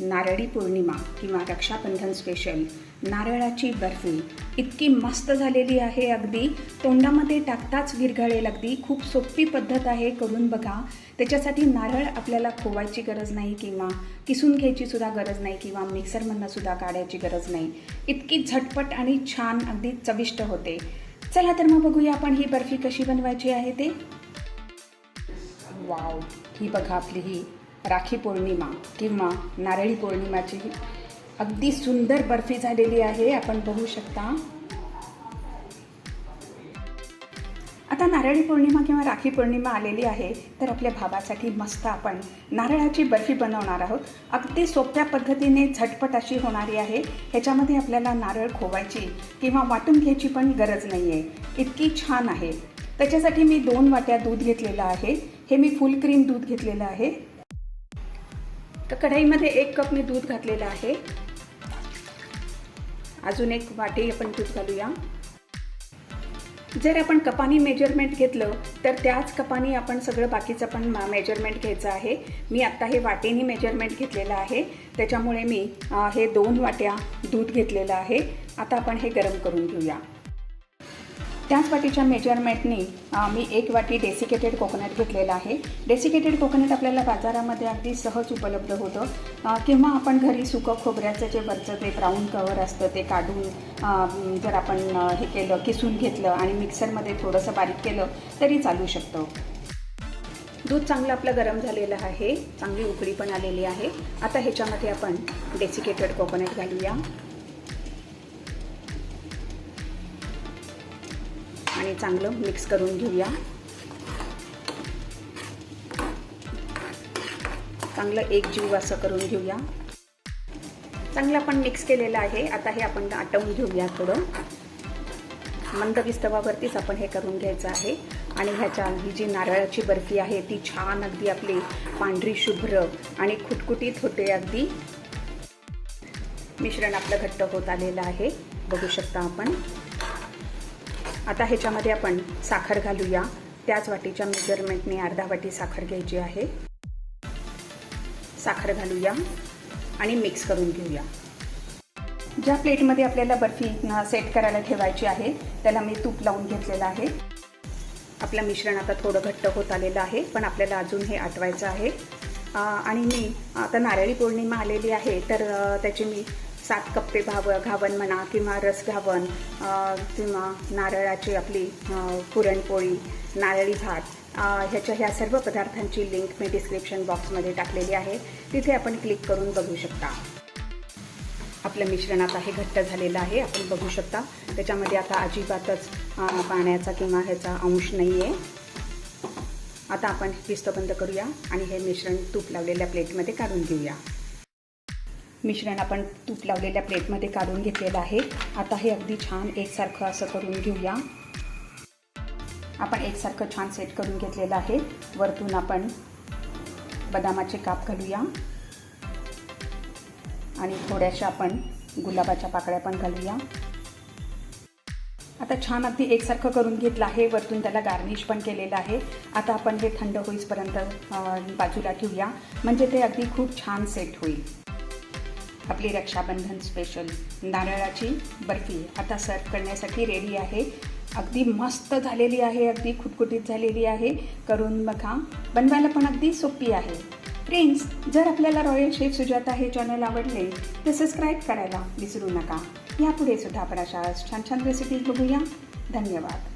नारळी पौर्णिमा किंवा रक्षाबंधन स्पेशल नारळाची बर्फी. इतकी मस्त झालेली आहे अगदी. तोंडामध्ये टाकताच विरघळेल अगदी. खूप सोपी पद्धत आहे करून बघा. त्याच्यासाठी नारळ आपल्याला खोवायची गरज नाही किंवा किसून घ्यायची सुद्धा गरज नाही किंवा मिक्सरमधनं सुद्धा काढायची गरज नाही. इतकी झटपट आणि छान अगदी चविष्ट होते. चला तर मग बघूया आपण ही बर्फी कशी बनवायची आहे ते. वाव ही बघा आपली ही. राखी पौर्णिमा किंवा नारळी पौर्णिमाची अगदी सुंदर बर्फी झालेली आहे आपण बघू शकता. आता नारळी पौर्णिमा किंवा राखी पौर्णिमा आलेली आहे तर आपल्या भावासाठी मस्त आपण नारळाची बर्फी बनवणार आहोत. अगदी सोप्या पद्धतीने झटपट अशी होणारी आहे. ह्याच्यामध्ये आपल्याला नारळ खोवायची किंवा वाटून घ्यायची पण गरज नाही आहे इतकी छान आहे. त्याच्यासाठी मी दोन वाट्या दूध घेतलेलं आहे. हे मी फुल क्रीम दूध घेतलेलं आहे. तर कढईमध्ये एक कप मी दूध घातलेलं आहे. अजून एक वाटी आपण दूध घालूया. जर आपण कपानी मेजरमेंट घेतलं तर त्याच कपानी आपण सगळं बाकीचं पण मेजरमेंट घ्यायचं आहे. मी आत्ता हे वाटेनी मेजरमेंट घेतलेलं आहे. त्याच्यामुळे मी हे दोन वाट्या दूध घेतलेलं आहे. आता आपण हे गरम करून घेऊया. त्याच वाटीच्या मेजरमेंटने मी एक वाटी डेसिकेटेड कोकोनट घेतलेला आहे. डेसिकेटेड कोकोनट आपल्याला बाजारामध्ये अगदी सहज उपलब्ध होतं. किंवा आपण घरी सुकं खोबऱ्याचं जे वरचं ते ब्राऊन कवर असतं ते काढून जर आपण हे केलं किसून घेतलं आणि मिक्सरमध्ये थोडंसं बारीक केलं तरी चालू शकतं. दूध चांगलं आपलं गरम झालेलं आहे. चांगली उकळी पण आलेली आहे. आता ह्याच्यामध्ये आपण डेसिकेटेड कोकोनट घालूया. आणि चांगलं मिक्स करून घेऊया. चांगलं एक जीव असं करून घेऊया. चांगलं आपण मिक्स केलेलं आहे. आता हे आपण आटवून घेऊया थोडं. मंद विस्तवावरतीच आपण हे करून घ्यायचं आहे. आणि ह्याच्या ही जी नारळाची बर्फी आहे ती छान अगदी आपली पांढरी शुभ्र आणि खुटखुटीत होते अगदी. मिश्रण आपलं घट्ट होत आलेलं आहे. बघू शकता आपण. आता ह्याच्यामध्ये आपण साखर घालूया. त्याच वाटीच्या मेजरमेंटने अर्धा वाटी साखर घ्यायची आहे. साखर घालूया आणि मिक्स करून घेऊया. ज्या प्लेटमध्ये आपल्याला बर्फी सेट करायला ठेवायची आहे त्याला मी तूप लावून घेतलेलं आहे. आपलं मिश्रण आता थोडं घट्ट होत आलेलं आहे पण आपल्याला अजून हे आटवायचं आहे. आणि मी आता नारळी पौर्णिमा आलेली आहे तर त्याची मी सात कप्पे भाव घावन म्हणा किंवा रस घावन किंवा नारळाची आपली पुरणपोळी नारळी भात ह्याच्या ह्या सर्व पदार्थांची लिंक मी डिस्क्रिप्शन बॉक्समध्ये टाकलेली आहे. तिथे आपण क्लिक करून बघू शकता. आपलं मिश्रण आता हे घट्ट झालेलं आहे आपण बघू शकता. त्याच्यामध्ये आता अजिबातच पाण्याचा किंवा ह्याचा अंश नाही आहे आता आपण पिस्त बंद करूया आणि हे मिश्रण तूप लावलेल्या प्लेटमध्ये काढून घेऊया. मिश्रण आपण तूप लावलेल्या प्लेटमध्ये काढून घेतलेलं आहे. आता हे अगदी छान एकसारखं असं करून घेऊया. आपण एकसारखं छान सेट करून घेतलेलं आहे. वरतून आपण बदामाचे काप घालूया. आणि थोड्याशा आपण गुलाबाच्या पाकळ्या पण घालूया. आता छान अगदी एकसारखं करून घेतलं आहे. वरतून त्याला गार्निश पण केलेलं आहे. आता आपण हे थंड होईपर्यंत बाजूला ठेवूया. म्हणजे ते अगदी खूप छान सेट होईल. आपली रक्षाबंधन स्पेशल नारळाची बर्फी. आता सर्व करण्यासाठी रेडी आहे. अगदी मस्त झालेली आहे अगदी खुटखुटीत झालेली आहे. करून बघा. बनवायला पण अगदी सोपी आहे. फ्रेंड्स जर आपल्याला रॉयल शेफ सुजाता हे चॅनल आवडले तर सबस्क्राईब करायला विसरू नका. यापुढे सुद्धा आपण अशा छान छान रेसिपीज बघूया. धन्यवाद.